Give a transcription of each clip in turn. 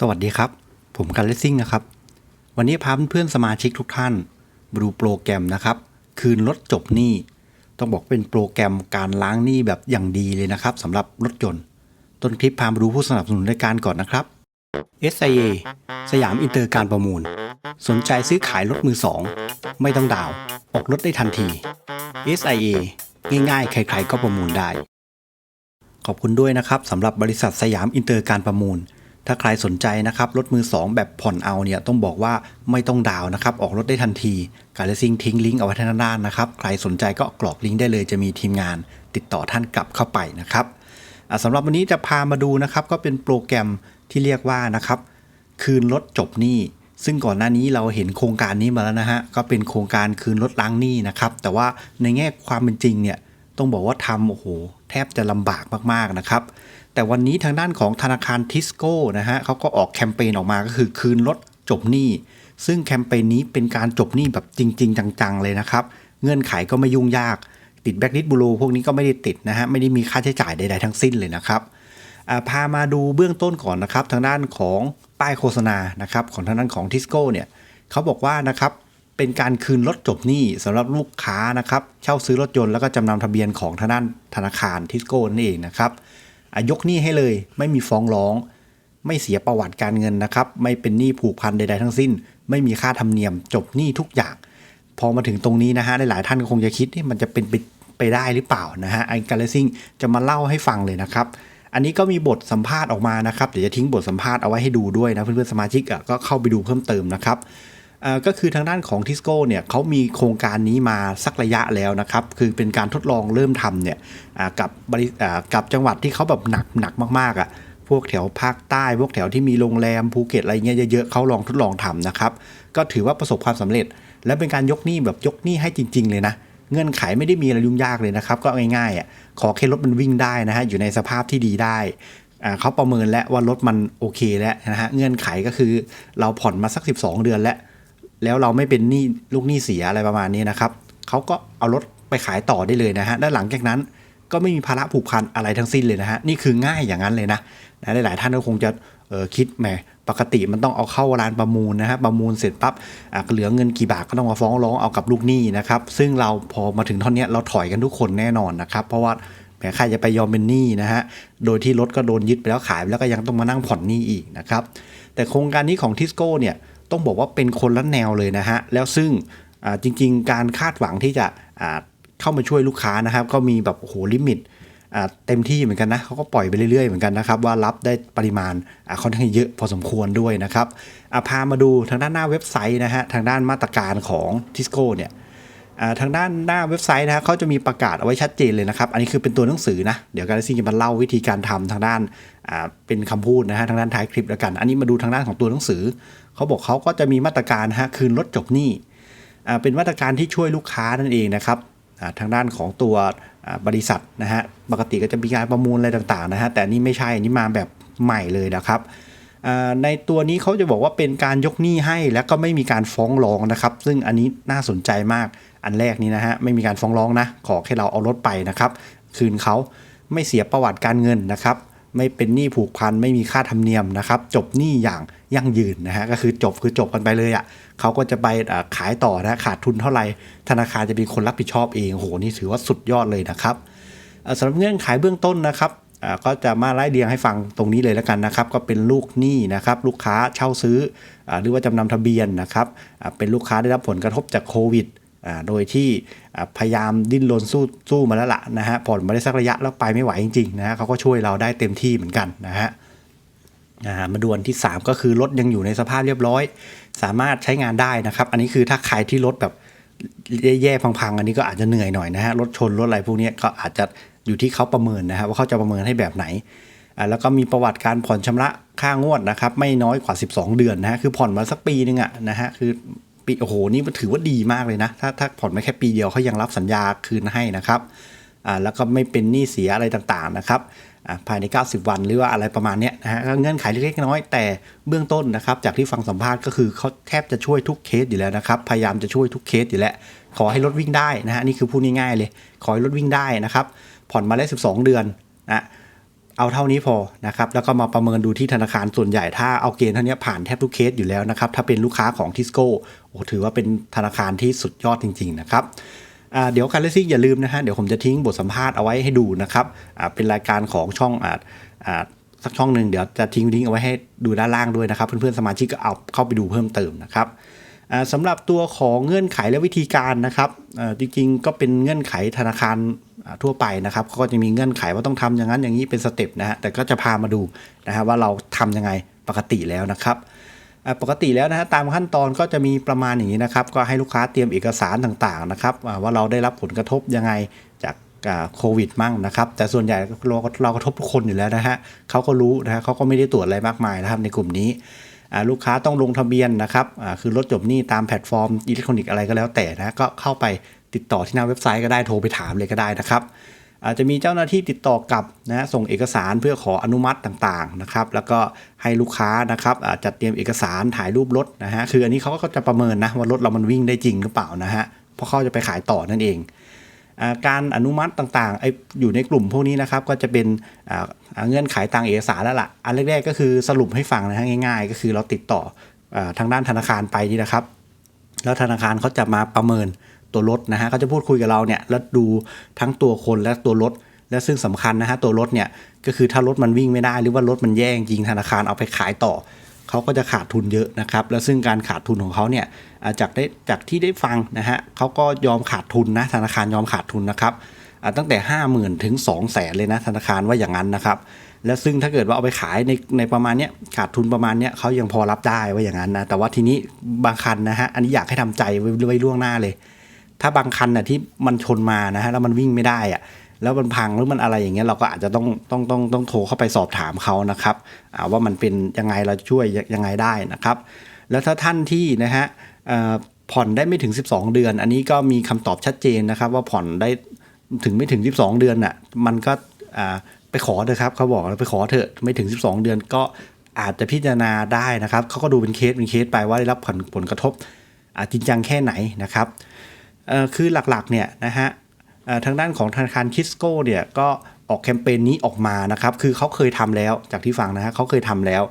สวัสดีครับ ผมกันเลสซิ่งนะครับ วันนี้พาเพื่อนๆสมาชิกทุกท่านมาดูโปรแกรมนะครับ คืนรถจบหนี้ ต้องบอกเป็นโปรแกรมการล้างหนี้แบบอย่างดีเลยนะครับสำหรับรถยนต์ ต้นคลิปพามาดูผู้สนับสนุนรายการก่อนนะครับ SIA สยามอินเตอร์การประมูล สนใจซื้อขายรถมือสองไม่ต้องดาวน์ออกรถได้ทันที SIA ง่ายๆ ใครๆก็ประมูลได้ ขอบคุณด้วยนะครับสำหรับบริษัทสยามอินเตอร์การประมูล ถ้าใครสนใจนะครับรถมือ 2 แบบผ่อนเอาเนี่ยต้องบอกว่าไม่ต้องดาวนะครับ ออกรถได้ทันทีการเลซิ่งทิ้งลิงก์เอาไว้ทางด้านนะครับ ใครสนใจก็กรอกลิงก์ได้เลยจะมีทีมงานติดต่อท่านกลับเข้าไปนะครับสำหรับวันนี้จะพามาดูนะครับก็เป็นโปรแกรมที่เรียกว่านะครับ คืนรถจบหนี้ซึ่งก่อนหน้านี้เราเห็นโครงการนี้มาแล้วนะฮะก็เป็นโครงการคืนรถล้างหนี้นะครับแต่ว่าในแง่ความเป็นจริงเนี่ยต้องบอกว่าทำโอ้โห ทบจะลำบากมากๆนะครับ แต่วันนี้ทางด้านของธนาคารทิสโก้นะฮะเขาก็ออกแคมเปญออกมาก็คือคืนรถจบหนี้ ซึ่งแคมเปญนี้เป็นการจบหนี้แบบจริง ๆ จังๆ เลยนะครับ เงื่อนไขก็ไม่ยุ่งยาก ติดแบ็กลิสบูโรพวกนี้ก็ไม่ได้ติดนะฮะไม่ได้มีค่าใช้จ่ายใดๆทั้งสิ้นเลยนะครับาพามาดูเบื้องต้นก่อนนะครับ ทางด้านของป้ายโฆษณานะครับของทางด้านของทิสโก้เนี่ยเขาบอกว่านะครับ เป็นการคืนรถจบหนี้สำหรับลูกค้านะครับ เช่าซื้อรถยนต์แล้วก็จำนำทะเบียนของทางด้านธนาคารทิสโก้นั่นเองนะครับยกหนี้ให้เลยไม่มีฟ้องร้อง ไม่เสียประวัติการเงินนะครับ ไม่เป็นหนี้ผูกพันใดๆทั้งสิ้น ไม่มีค่าธรรมเนียมจบหนี้ทุกอย่าง พอมาถึงตรงนี้นะฮะหลายๆท่านก็คงจะคิดที่มันจะเป็นไปไปได้หรือเปล่านะฮะไอ้การเลซิ่งจะมาเล่าให้ฟังเลยนะครับอันนี้ก็มีบทสัมภาษณ์ออกมานะครับ เดี๋ยวจะทิ้งบทสัมภาษณ์เอาไว้ให้ดูด้วยนะเพื่อนๆสมาชิกก็เข้าไปดูเพิ่มเติมนะครับ ก็คือทางด้านของทิสโก้เนี่ยเขามีโครงการนี้มาสักระยะแล้วนะครับ คือเป็นการทดลองเริ่มทำเนี่ยกับบริกับจังหวัดที่เขาแบบหนักหนักมากๆอะพวกแถวภาคใต้ พวกแถวที่มีโรงแรมภูเก็ตอะไรเงี้ยเยอะๆเขาลองทดลองทำนะครับ ก็ถือว่าประสบความสำเร็จ และเป็นการยกหนี้แบบยกหนี้ให้จริง ๆ เลยนะ เงื่อนไขไม่ได้มีอะไรยุ่งยากเลยนะครับ ก็ง่ายๆอะขอแค่รถมันวิ่งได้นะฮะอยู่ในสภาพที่ดีได้เขาประเมินแล้วว่ารถมันโอเคแล้วนะฮะเงื่อนไขก็คือเราผ่อนมาสัก 12 เดือนแล้ว แล้วเราไม่เป็นหนี้ลูกหนี้เสียอะไรประมาณนี้นะครับเขาก็เอารถไปขายต่อได้เลยนะฮะด้านหลังจากนั้นก็ไม่มีภาระผูกพันอะไรทั้งสิ้นเลยนะฮะนี่คือง่ายอย่างนั้นเลยนะนะหลายๆท่านก็คงจะออคิดแหมปกติมันต้องเอาเข้าร้านประมูลนะฮะประมูลเสร็จปั๊บเหลือเงินกี่บาทก็ต้องมาฟ้องร้องเอากับลูกหนี้นะครับซึ่งเราพอมาถึงท่อนนี้เราถอยกันทุกคนแน่นอนนะครับเพราะว่าแหมใครจะไปยอมเป็นหนี้นะฮะโดยที่รถก็โดนยึดไปแล้วขายไปแล้วก็ยังต้องมานั่งผ่อนหนี้อีกนะครับแต่โครงการนี้ของทิสโก้เนี่ย ต้องบอกว่าเป็นคนละแนวเลยนะฮะ แล้วซึ่งจริง ๆ การคาดหวังที่จะเข้ามาช่วยลูกค้านะครับ ก็มีแบบโอ้โหลิมิตเต็มที่เหมือนกันนะเขาก็ปล่อยไปเรื่อยๆเหมือนกันนะครับว่ารับได้ปริมาณอ่าค่อนข้างเยอะพอสมควรด้วยนะครับพามาดูทางด้านหน้าเว็บไซต์นะฮะทางด้านมาตรการของทิสโก้เนี่ย ทางด้านหน้าเว็บไซต์นะเขาจะมีประกาศเอาไว้ชัดเจนเลยนะครับ อันนี้คือเป็นตัวหนังสือนะ เดี๋ยวการซิ่งจะมาเล่าวิธีการทำทางด้านเป็นคำพูดนะฮะทางด้านท้ายคลิปแล้วกัน อันนี้มาดูทางด้านของตัวหนังสือ เขาบอกเขาก็จะมีมาตรการฮะคืนรถจบหนี้เป็นมาตรการที่ช่วยลูกค้านั่นเองนะครับทางด้านของตัวบริษัทนะฮะปกติก็จะมีการประมูลอะไรต่างๆนะฮะแต่นี่ไม่ใช่อันนี้มาแบบใหม่เลยนะครับในตัวนี้เขาจะบอกว่าเป็นการยกหนี้ให้ แล้วก็ไม่มีการฟ้องร้องนะครับ ซึ่งอันนี้น่าสนใจมาก อันแรกนี้นะฮะไม่มีการฟ้องร้องนะ ขอแค่เราเอารถไปนะครับ คืนเขาไม่เสียประวัติการเงินนะครับไม่เป็นหนี้ผูกพันไม่มีค่าธรรมเนียมนะครับ จบหนี้อย่างยั่งยืนนะฮะก็คือจบคือจบกันไปเลยอะ่ะเขาก็จะไปขายต่อนะขาดทุนเท่าไหร่ธนาคารจะเป็นคนรับผิดชอบเองโอ้โหนี่ถือว่าสุดยอดเลยนะครับสำหรับเงื่อนไขเบื้องต้นนะครับก็จะมาไล่เรียงให้ฟังตรงนี้เลยแล้วกันนะครับ ก็เป็นลูกหนี้นะครับ ลูกค้าเช่าซื้ออหรือว่าจำนำทะเบียนนะครับเป็นลูกค้าได้รับผลกระทบจากโควิด โดยที่พยายามดิ้นรนสู้สู้มาแล้วล่ะนะฮะผ่อนมาได้สักระยะแล้วไปไม่ไหวจริงๆนะฮะเขาก็ช่วยเราได้เต็มที่เหมือนกันนะฮะมาดูอันที่ 3 ก็คือรถยังอยู่ในสภาพเรียบร้อย สามารถใช้งานได้นะครับ อันนี้คือถ้าใครที่รถแบบแย่ๆพังๆ อันนี้ก็อาจจะเหนื่อยหน่อยนะฮะรถชนรถอะไรพวกนี้ก็อาจจะอยู่ที่เขาประเมินนะฮะว่าเขาจะประเมินให้แบบไหนแล้วก็มีประวัติการผ่อนชำระค่างวดนะครับ ไม่น้อยกว่า 12 เดือนนะฮะคือผ่อนมาสักปีนึงอะนะฮะคือ ปีโอ้โหนี่ถือว่าดีมากเลยนะ ถ้าถ้าผ่อนมาแค่ปีเดียวเขายังรับสัญญาคืนให้นะครับอ่าแล้วก็ไม่เป็นหนี้เสียอะไรต่างๆนะครับอ่าภายใน 90 วันหรือว่าอะไรประมาณเนี้ยนะฮะเงื่อนไขเล็กๆน้อยแต่เบื้องต้นนะครับ จากที่ฟังสัมภาษณ์ก็คือเขาแทบจะช่วยทุกเคสอยู่แล้วนะครับ พยายามจะช่วยทุกเคสอยู่แล้ว ขอให้รถวิ่งได้นะฮะนี่คือพูดง่ายๆเลย ขอให้รถวิ่งได้นะครับ ผ่อนมาได้ 12 เดือนนะ เอาเท่านี้พอนะครับแล้วก็มาประเมินดูที่ธนาคารส่วนใหญ่ถ้าเอาเกณฑ์เท่านี้ผ่านแทบทุกเคสอยู่แล้วนะครับถ้าเป็นลูกค้าของทิสโก้โอ้ถือว่าเป็นธนาคารที่สุดยอดจริง ๆ นะครับเดี๋ยวการเลซิ่งอย่าลืมนะฮะเดี๋ยวผมจะทิ้งบทสัมภาษณ์เอาไว้ให้ดูนะครับเป็นรายการของช่องอาอ่าสักช่องหนึ่งเดี๋ยวจะทิ้งลิงก์เอาไว้ให้ดูด้านล่างด้วยนะครับ เพื่อนๆสมาชิกก็เอาเข้าไปดูเพิ่มเติมนะครับสำหรับตัวของเงื่อนไขและวิธีการนะครับจริงๆก็เป็นเงื่อนไขธนาคาร ทั่วไปนะครับเขาก็จะมีเงื่อนไขว่าต้องทำอย่างนั้นอย่างนี้เป็นสเต็ปนะฮะแต่ก็จะพามาดูนะฮะว่าเราทำยังไงปกติแล้วนะครับปกติแล้วนะฮะตามขั้นตอนก็จะมีประมาณอย่างนี้นะครับ ก็ให้ลูกค้าเตรียมเอกสารต่างๆนะครับว่าเราได้รับผลกระทบยังไงจากโควิดมั่งนะครับ แต่ส่วนใหญ่เราเรากระทบทุกคนอยู่แล้วนะฮะเขาก็รู้นะฮะเขาก็ไม่ได้ตรวจอะไรมากมายนะครับในกลุ่มนี้ลูกค้าต้องลงทะเบียนนะครับคือรถจบหนี้ตามแพลตฟอร์มอิเล็กทรอนิกส์อะไรก็แล้วแต่นะก็เข้าไป ติดต่อที่หน้าเว็บไซต์ก็ได้โทรไปถามเลยก็ได้นะครับ อาจจะมีเจ้าหน้าที่ติดต่อกลับนะส่งเอกสารเพื่อขออนุมัติต่างๆนะครับแล้วก็ให้ลูกค้านะครับจัดเตรียมเอกสารถ่ายรูปรถนะฮะคืออันนี้เขาก็จะประเมินนะว่ารถเรามันวิ่งได้จริงหรือเปล่านะฮะเพราะเขาจะไปขายต่อนั่นเองอการอนุมัติต่างๆไออยู่ในกลุ่มพวกนี้นะครับก็จะเป็นเงื่อนไขทางเอกสารแล้วล่ะ อันแรกๆก็คือสรุปให้ฟังนะฮะง่าย ๆ ก็คือเราติดต่ออทางด้านธนาคารไปนี่นะครับ แล้วธนาคารเขาจะมาประเมิน ตัวรถนะฮะเขาจะพูดคุยกับเราเนี่ยแล้วดูทั้งตัวคนและตัวรถ และซึ่งสำคัญนะฮะตัวรถเนี่ยก็คือถ้ารถมันวิ่งไม่ได้หรือว่ารถมันแย่จริงธนาคารเอาไปขายต่อเขาก็จะขาดทุนเยอะนะครับ แล้วซึ่งการขาดทุนของเขาเนี่ยจากได้จากที่ได้ฟังนะฮะเขาก็ยอมขาดทุนนะธนาคารยอมขาดทุนนะครับตั้งแต่ 5 0,000 ถึง 2 0 0แสนเลยนะธนาคารว่าอย่างนั้นนะครับ แล้วซึ่งถ้าเกิดว่าเอาไปขายในในประมาณเนี้ยขาดทุนประมาณเนี้ยเขายังพอรับได้ว่าอย่างนั้นนะแต่ว่าทีนี้บางคันนะฮะอันนี้อยากให้ทำใจไว้ล่วงหน้าเลย ถ้าบางคันน่ะที่มันชนมานะฮะแล้วมันวิ่งไม่ได้อะแล้วมันพังหรือมันอะไรอย่างเงี้ยเราก็อาจจะต้องต้องต้องต้องโทรเข้าไปสอบถามเขานะครับว่ามันเป็นยังไงเราช่วยยังไงได้นะครับ แล้วถ้าท่านที่นะฮะผ่อนได้ไม่ถึง 12 เดือน อันนี้ก็มีคำตอบชัดเจนนะครับ ว่าผ่อนได้ถึงไม่ถึง 12 เดือนน่ะมันก็ไปขอเถอะครับเขาบอกไปขอเถอะไม่ถึง 12 เดือนก็อาจจะพิจารณาได้นะครับเขาก็ดูเป็นเคสเป็นเคสไปว่าได้รับผลผลกระทบอ่าจริงจังแค่ไหนนะครับ คือหลักๆเนี่ยนะฮะทางด้านของธนาคารคิสโก้เนี่ยก็ออกแคมเปญนี้ออกมานะครับ คือเขาเคยทำแล้วจากที่ฟังนะฮะเขาเคยทำแล้ว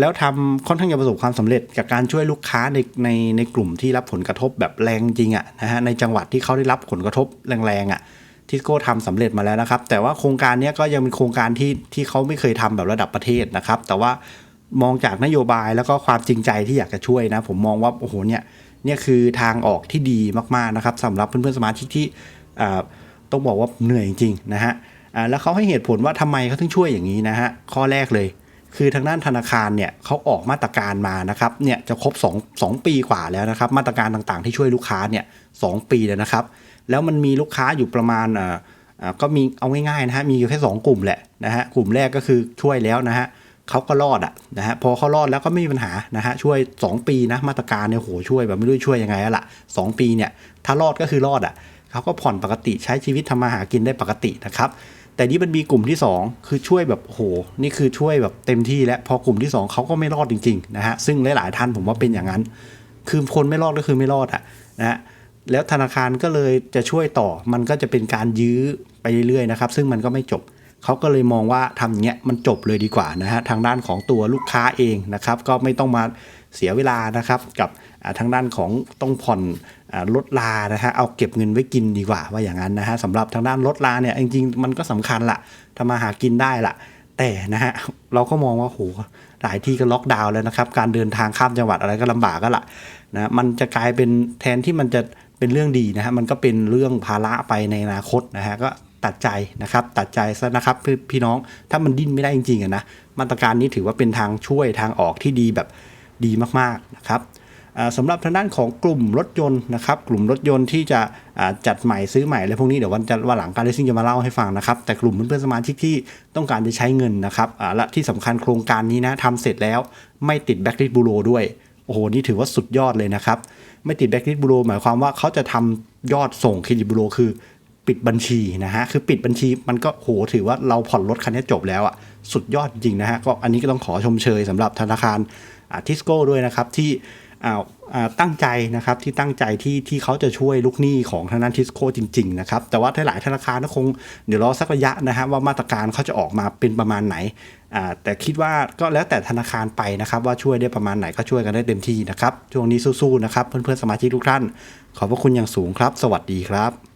แล้วทำค่อนข้างจะประสบความสำเร็จกับการช่วยลูกค้าในในในกลุ่มที่รับผลกระทบแบบแรงจริงอะนะฮะในจังหวัดที่เขาได้รับผลกระทบแรงๆอะทิสโก้ทำสำเร็จมาแล้วนะครับ แต่ว่าโครงการนี้ก็ยังเป็นโครงการที่ที่เขาไม่เคยทำแบบระดับประเทศนะครับ แต่ว่ามองจากนโยบายแล้วก็ความจริงใจที่อยากจะช่วยนะ ผมมองว่าโอ้โหเนี่ย เนี่ยคือทางออกที่ดีมากๆนะครับสำหรับเพื่อนๆสมาชิกที่ต้องบอกว่าเหนื่อยจริงๆนะฮะแล้วเขาให้เหตุผลว่าทำไมเขาถึงช่วยอย่างนี้นะฮะข้อแรกเลย คือทางด้านธนาคารเนี่ยเขาออกมาตรการมานะครับเนี่ยจะครบ2 2ปีกว่าแล้วนะครับมาตรการต่างๆที่ช่วยลูกค้าเนี่ยสปีแล้วนะครับ แล้วมันมีลูกค้าอยู่ประมาณอ่าอ่าก็มีเอาง่ายๆนะฮะมีอยู่แค่ 2 กลุ่มแหละนะฮะกลุ่มแรกก็คือช่วยแล้วนะฮะ เขาก็รอดอะนะฮะพอเขารอดแล้วก็ไม่มีปัญหานะฮะช่วย 2 ปีนะมาตรการเนี่ยโหช่วยแบบไม่รู้ช่วยยังไงละสองปีเนี่ยถ้ารอดก็คือรอดอะเขาก็ผ่อนปกติใช้ชีวิตทำมาหากินได้ปกตินะครับแต่นี่มันมีกลุ่มที่ 2 คือช่วยแบบโหนี่คือช่วยแบบเต็มที่แล้วพอกลุ่มที่ 2เขาก็ไม่รอดจริงๆนะฮะซึ่งหลายๆท่านผมว่าเป็นอย่างนั้น คือคนไม่รอดก็คือไม่รอดอะนะฮะแล้วธนาคารก็เลยจะช่วยต่อมันก็จะเป็นการยื้อไปเรื่อยๆนะครับ ซึ่งมันก็ไม่จบ เขาก็เลยมองว่าทำอย่างเงี้ยมันจบเลยดีกว่านะฮะทางด้านของตัวลูกค้าเองนะครับก็ไม่ต้องมาเสียเวลานะครับกับทางด้านของต้องผ่อนลดลานะฮะเอาเก็บเงินไว้กินดีกว่าว่าอย่างนั้นนะฮะสำหรับทางด้านลดลาเนี่ยจริงๆมันก็สำคัญละทำมาหากินได้ละแต่นะฮะเราก็มองว่าโหหลายที่ก็ล็อกดาวน์แล้วนะครับการเดินทางข้ามจังหวัดอะไรก็ลำบากก็ละนะมันจะกลายเป็นแทนที่มันจะเป็นเรื่องดีนะฮะมันก็เป็นเรื่องภาระไปในอนาคตนะฮะก็ ตัดใจนะครับ ตัดใจซะนะครับพี่พี่น้องถ้ามันดิ้นไม่ได้จริงๆนะมาตรการนี้ถือว่าเป็นทางช่วยทางออกที่ดีแบบดีมากๆนะครับสำหรับทางด้านของกลุ่มรถยนต์นะครับ กลุ่มรถยนต์ที่จะจัดใหม่ซื้อใหม่อะไรพวกนี้เดี๋ยววันจะวันหลังการเลซิ่งจะมาเล่าให้ฟังนะครับ แต่กลุ่มเพื่อนๆสมาชิกที่ต้องการจะใช้เงินนะครับและที่สำคัญโครงการนี้นะทำเสร็จแล้วไม่ติดแบ็กลิสบูโรด้วยโอ้โหนี่ถือว่าสุดยอดเลยนะครับ ไม่ติดแบ็กลิสบูโรหมายความว่าเขาจะทำยอดส่งเครดิตบูโรคือ ปิดบัญชีนะฮะ คือปิดบัญชีมันก็โหถือว่าเราผ่อนรถคันนี้จบแล้วอะ่ะ สุดยอดจริงนะฮะ ก็อันนี้ก็ต้องขอชมเชยสำหรับธนาคารทิสโก้ด้วยนะครับ ที่ตั้งใจนะครับที่ตั้งใจที่ที่เขาจะช่วยลูกหนี้ของทางด้านทิสโก้จริง ๆ นะครับ แต่ว่าหลายธนาคารก็คงเดี๋ยวรอสักระยะนะฮะว่ามาตรการเขาจะออกมาเป็นประมาณไหน แต่คิดว่าก็แล้วแต่ธนาคารไปนะครับ ว่าช่วยได้ประมาณไหนก็ช่วยกันได้เต็มที่นะครับ ช่วงนี้สู้ๆนะครับ เพื่อนๆสมาชิกทุกท่าน ขอบพระคุณอย่างสูงครับ สวัสดีครับ